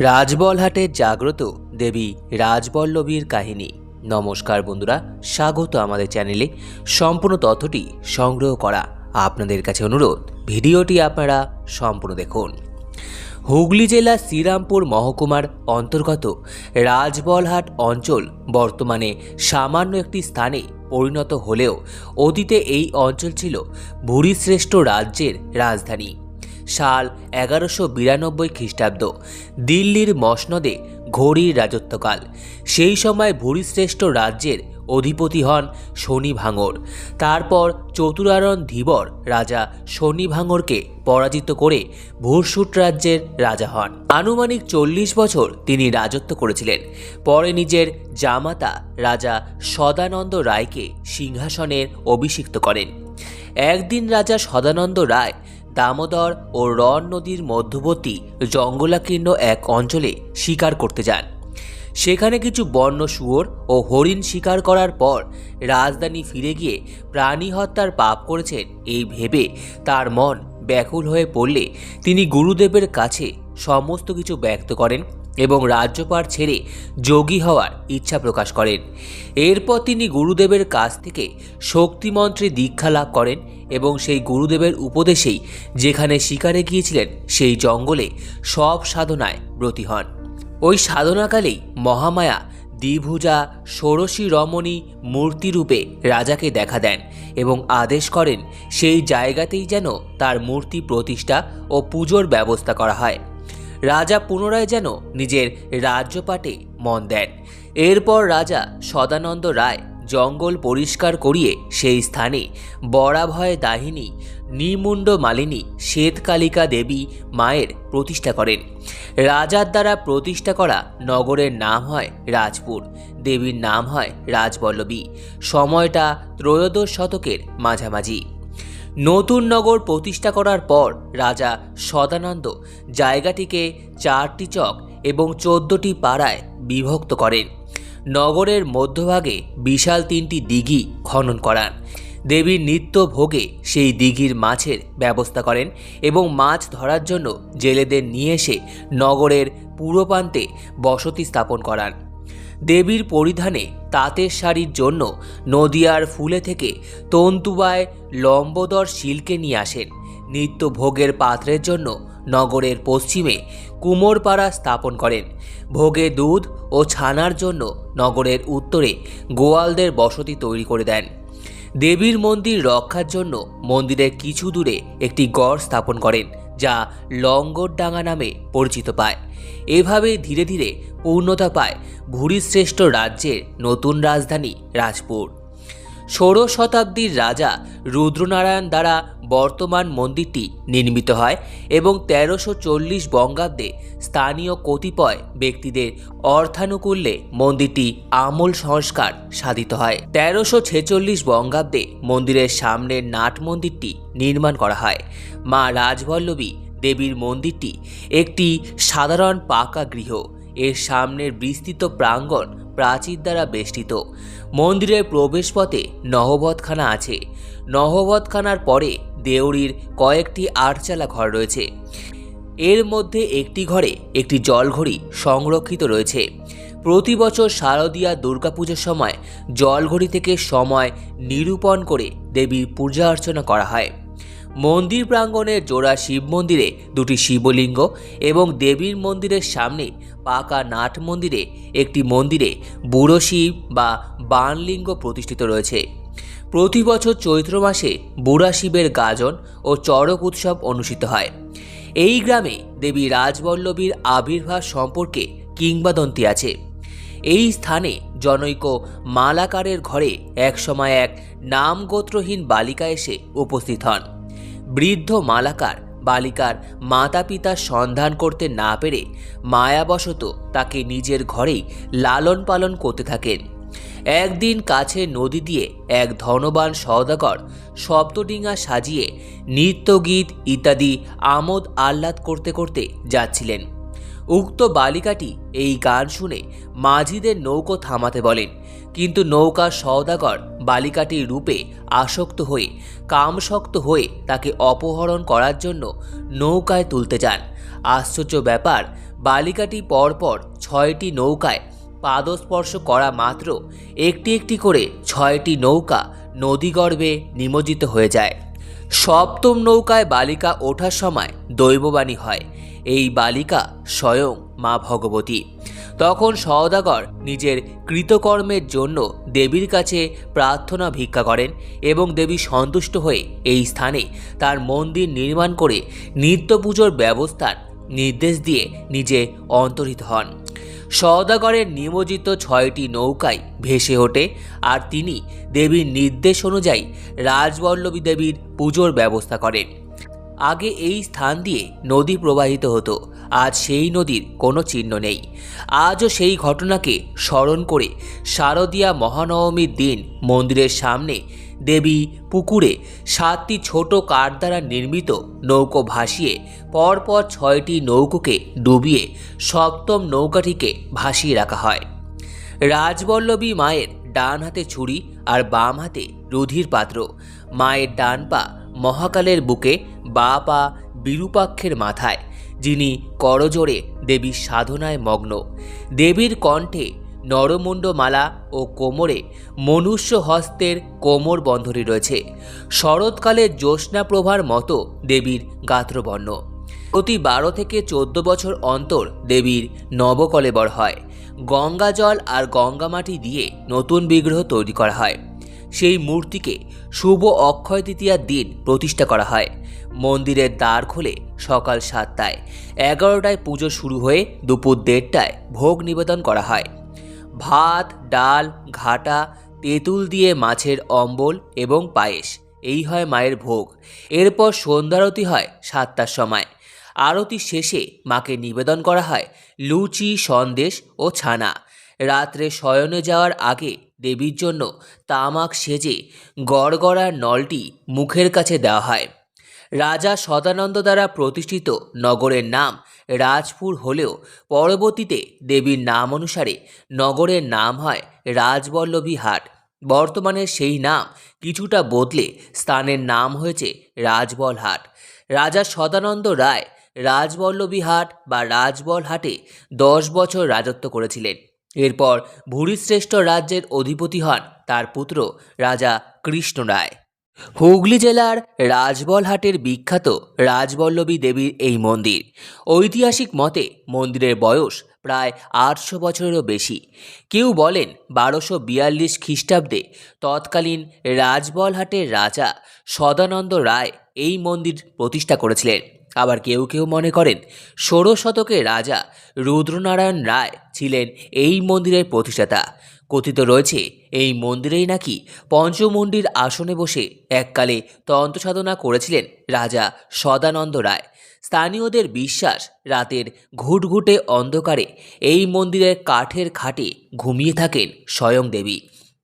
রাজবলহাটের জাগ্রত দেবী রাজবল্লভীর কাহিনী। নমস্কার বন্ধুরা, স্বাগত আমাদের চ্যানেলে। সম্পূর্ণ তথ্যটি সংগ্রহ করা আপনাদের কাছে অনুরোধ, ভিডিওটি আপনারা সম্পূর্ণ দেখুন। হুগলি জেলা শ্রীরামপুর মহকুমার অন্তর্গত রাজবলহাট অঞ্চল বর্তমানে সামান্য একটি স্থানে পরিণত হলেও অতীতে এই অঞ্চল ছিল ভূরিশ্রেষ্ঠ রাজ্যের রাজধানী। সাল এগারোশো বিরানব্বই খ্রিস্টাব্দ, দিল্লির মসনদে ঘড়ির রাজত্বকাল। সেই সময় ভূরিশ্রেষ্ঠ রাজ্যের অধিপতি হন শনি ভাঙর। তারপর চতুরারণ ধীবর রাজা শনি ভাঙরকে পরাজিত করে ভূরসুট রাজ্যের রাজা হন। আনুমানিক চল্লিশ বছর তিনি রাজত্ব করেছিলেন। পরে নিজের জামাতা রাজা সদানন্দ রায়কে সিংহাসনের অভিষিক্ত করেন। একদিন রাজা সদানন্দ রায় দামোদর ও রন নদীর মধ্যবর্তী জঙ্গলাকীর্ণ এক অঞ্চলে শিকার করতে যান। সেখানে কিছু বন্য শুয়োর ও হরিণ শিকার করার পর রাজধানী ফিরে গিয়ে প্রাণী হত্যার পাপ করেছেন এই ভেবে তার মন ব্যাকুল হয়ে পড়লে তিনি গুরুদেবের কাছে সমস্ত কিছু ব্যক্ত করেন এবং রাজ্যপাট ছেড়ে যোগী হওয়ার ইচ্ছা প্রকাশ করেন। এরপর তিনি গুরুদেবের কাছ থেকে শক্তিমন্ত্রে দীক্ষা লাভ করেন এবং সেই গুরুদেবের উপদেশেই যেখানে শিকারে গিয়েছিলেন, সেই জঙ্গলে সব সাধনায় ব্রতী হন। ওই সাধনাকালেই মহামায়া দ্বিভুজা ষোড়শী রমণী মূর্তিরূপে রাজাকে দেখা দেন এবং আদেশ করেন সেই জায়গাতেই যেন তার মূর্তি প্রতিষ্ঠা ও পুজোর ব্যবস্থা করা হয়। রাজা পুনরায় যেন নিজের রাজ্যপাটে মন দেন। এরপর রাজা সদানন্দ রায় জঙ্গল পরিষ্কার করিয়ে সেই স্থানে বরাভয় দাহিনী, নিমুণ্ড মালিনী, শ্বেতকালিকা দেবী মায়ের প্রতিষ্ঠা করেন। রাজার দ্বারা প্রতিষ্ঠা করা নগরের নাম হয় রাজপুর, দেবীর নাম হয় রাজবল্লভী। সময়টা ত্রয়োদশ শতকের মাঝামাঝি। নতুন নগর প্রতিষ্ঠা করার পর রাজা সদানন্দ জায়গাটিকে চারটি চক এবং চোদ্দটি পাড়ায় বিভক্ত করেন। নগরের মধ্যভাগে বিশাল তিনটি দিঘি খনন করান। দেবীর নিত্য ভোগে সেই দিঘির মাছের ব্যবস্থা করেন এবং মাছ ধরার জন্য জেলেদের নিয়ে এসে নগরের পূর্বপ্রান্তে বসতি স্থাপন করান। দেবীর পরিধানে তাঁতের শাড়ির জন্য নদিয়ার ফুলে থেকে তন্তুবায় লম্বদর শিলকে নিয়ে আসেন। নিত্য ভোগের পাত্রের জন্য নগরের পশ্চিমে কুমোরপাড়া স্থাপন করেন। ভোগে দুধ ও ছানার জন্য নগরের উত্তরে গোয়ালদের বসতি তৈরি করে দেন। দেবীর মন্দির রক্ষার জন্য মন্দিরের কিছু দূরে একটি গড় স্থাপন করেন, যা লঙ্গরডাঙ্গা নামে পরিচিত পায়। এভাবে ধীরে ধীরে পূর্ণতা পায় ভূরিশ্রেষ্ঠ রাজ্যের নতুন রাজধানী রাজপুর। ষোড়শ শতাব্দীর রাজা রুদ্রনারায়ণ দ্বারা বর্তমান মন্দিরটি নির্মিত হয় এবং তেরোশো চল্লিশ বঙ্গাব্দে স্থানীয় কতিপয় ব্যক্তিদের অর্থানুকূল্যে মন্দিরটি আমূল সংস্কার সাধিত হয়। তেরোশো ছেচল্লিশ বঙ্গাব্দে মন্দিরের সামনের নাট মন্দিরটি নির্মাণ করা হয়। মা রাজবল্লভী দেবীর মন্দিরটি একটি সাধারণ পাকা গৃহ। এর সামনের বিস্তৃত প্রাঙ্গণ প্রাচীর দ্বারা বেষ্টিত। মন্দিরের প্রবেশপথে নহবতখানা আছে। নহবতখানার পরে দেউরির কয়েকটি আটচালা ঘর রয়েছে। এর মধ্যে একটি ঘরে একটি জলঘড়ি সংরক্ষিত রয়েছে। প্রতি বছর শারদীয়া দুর্গাপুজোর সময় জলঘড়ি থেকে সময় নিরূপণ করে দেবীর পূজা অর্চনা করা হয়। মন্দির প্রাঙ্গণের জোড়া শিব মন্দিরে দুটি শিবলিঙ্গ এবং দেবীর মন্দিরের সামনে পাকা নাট মন্দিরে একটি মন্দিরে বুড়ো শিব বা বানলিঙ্গ প্রতিষ্ঠিত রয়েছে। প্রতি বছর চৈত্র মাসে বুড়া শিবের গাজন ও চড়ক উৎসব অনুষ্ঠিত হয়। এই গ্রামে দেবী রাজবল্লভীর আবির্ভাব সম্পর্কে কিংবদন্তি আছে। এই স্থানে জনৈক মালাকারের ঘরে একসময় এক নামগোত্রহীন বালিকা এসে উপস্থিত হন। বৃদ্ধ মালাকার বালিকার মাতা পিতার সন্ধান করতে না পেরে মায়াবশত তাকে নিজের ঘরেই লালন পালন করতে থাকেন। একদিন কাছে নদী দিয়ে এক ধনবান সওদাগর সপ্তডিঙা সাজিয়ে নৃত্যগীত ইত্যাদি আমোদ আহ্লাদ করতে করতে যাচ্ছিলেন। উক্ত বালিকাটি এই গান শুনে মাঝিদের নৌকো থামাতে বলেন। কিন্তু নৌকা সওদাগর বালিকাটির রূপে আসক্ত হয়ে, কামশক্ত হয়ে তাকে অপহরণ করার জন্য নৌকায় তুলতে যান। আশ্চর্য ব্যাপার, বালিকাটি পরপর ছয়টি নৌকায় পাদস্পর্শ করা মাত্র একটি একটি করে ছয়টি নৌকা নদীগর্ভে নিমজ্জিত হয়ে যায়। সপ্তম নৌকায় বালিকা ওঠার সময় দৈববাণী হয়। এই বালিকা স্বয়ং মা ভগবতী। তখন সওদাগর নিজের কৃতকর্মের জন্য দেবীর কাছে প্রার্থনা ভিক্ষা করেন এবং দেবী সন্তুষ্ট হয়ে এই স্থানে তার মন্দির নির্মাণ করে নিত্য পুজোর ব্যবস্থার নির্দেশ দিয়ে নিজে অন্তর্হিত হন। সওদাগরের নিমজ্জিত ছয়টি নৌকায় ভেসে ওঠে আর তিনি দেবীর নির্দেশ অনুযায়ী রাজবল্লভী দেবীর পুজোর ব্যবস্থা করেন। আগে এই স্থান দিয়ে নদী প্রবাহিত হতো, আজ সেই নদীর কোনো চিহ্ন নেই। আজও সেই ঘটনাকে স্মরণ করে শারদীয়া মহানবমীর দিন মন্দিরের সামনে দেবী পুকুরে সাতটি ছোট কাঠ দ্বারা নির্মিত নৌকো ভাসিয়ে পরপর ছয়টি নৌকোকে ডুবিয়ে সপ্তম নৌকাটিকে ভাসিয়ে রাখা হয়। রাজবল্লভী মায়ের ডান হাতে ছুরি আর বাম হাতে রুধির পাত্র। মায়ের ডান পা মহাকালের বুকে, বা পা বিরূপাক্ষের মাথায়, যিনি করজোড়ে দেবীর সাধনায় মগ্ন। দেবীর কণ্ঠে নরমুণ্ডমালা ও কোমরে মনুষ্য হস্তের কোমর বন্ধনী রয়েছে। শরৎকালের জ্যোৎস্নাপ্রভার মতো দেবীর গাত্রবর্ণ। প্রতি বারো থেকে চোদ্দ বছর অন্তর দেবীর নবকলেবর হয়। গঙ্গা জল আর গঙ্গা মাটি দিয়ে নতুন বিগ্রহ তৈরি করা হয়। সেই মূর্তিকে শুভ অক্ষয় তৃতীয়ার দিন প্রতিষ্ঠা করা হয়। মন্দিরের দ্বার খোলে সকাল সাতটায়। এগারোটায় পুজো শুরু হয়ে দুপুর দেড়টায় ভোগ নিবেদন করা হয়। ভাত, ডাল, ঘাটা, তেঁতুল দিয়ে মাছের অম্বল এবং পায়েস। এই হয় মায়ের ভোগ। এরপর সন্ধ্যারতি হয় সাতটার সময়। আরতি শেষে মাকে নিবেদন করা হয় লুচি, সন্দেশ ও ছানা। রাত্রে শয়নে যাওয়ার আগে দেবীর জন্য তামাক সেজে গড়গড়ার নলটি মুখের কাছে দেওয়া হয়। রাজা সদানন্দ দ্বারা প্রতিষ্ঠিত নগরের নাম রাজপুর হলেও পরবর্তীতে দেবীর নাম অনুসারে নগরের নাম হয় রাজবল্লভী হাট। বর্তমানে সেই নাম কিছুটা বদলে স্থানের নাম হয়েছে রাজবলহাট রাজা সদানন্দ রায় রাজবল্লভী হাট বা রাজবল হাটে দশ বছর রাজত্ব করেছিলেন। এরপর ভুরিশ্রেষ্ঠ রাজ্যের অধিপতি হন তার পুত্র রাজা কৃষ্ণ রায়। হুগলি জেলার রাজবলহাটের বিখ্যাত রাজবল্লভী দেবীর এই মন্দির। ঐতিহাসিক মতে, মন্দিরের বয়স প্রায় আটশো বছরেরও বেশি। কেউ বলেন বারোশো বিয়াল্লিশ খ্রিস্টাব্দে তৎকালীন রাজবলহাটের রাজা সদানন্দ রায় এই মন্দির প্রতিষ্ঠা করেছিলেন। আবার কেউ কেউ মনে করেন ষোড়শ শতকের রাজা রুদ্রনারায়ণ রায় ছিলেন এই মন্দিরের প্রতিষ্ঠাতা। কথিত রয়েছে, এই মন্দিরেই নাকি পঞ্চমুণ্ডির আসনে বসে এককালে তন্ত্র সাধনা করেছিলেন রাজা সদানন্দ রায়। স্থানীয়দের বিশ্বাস রাতের ঘুটঘুটে অন্ধকারে এই মন্দিরের কাঠের খাটে ঘুমিয়ে থাকেন স্বয়ং দেবী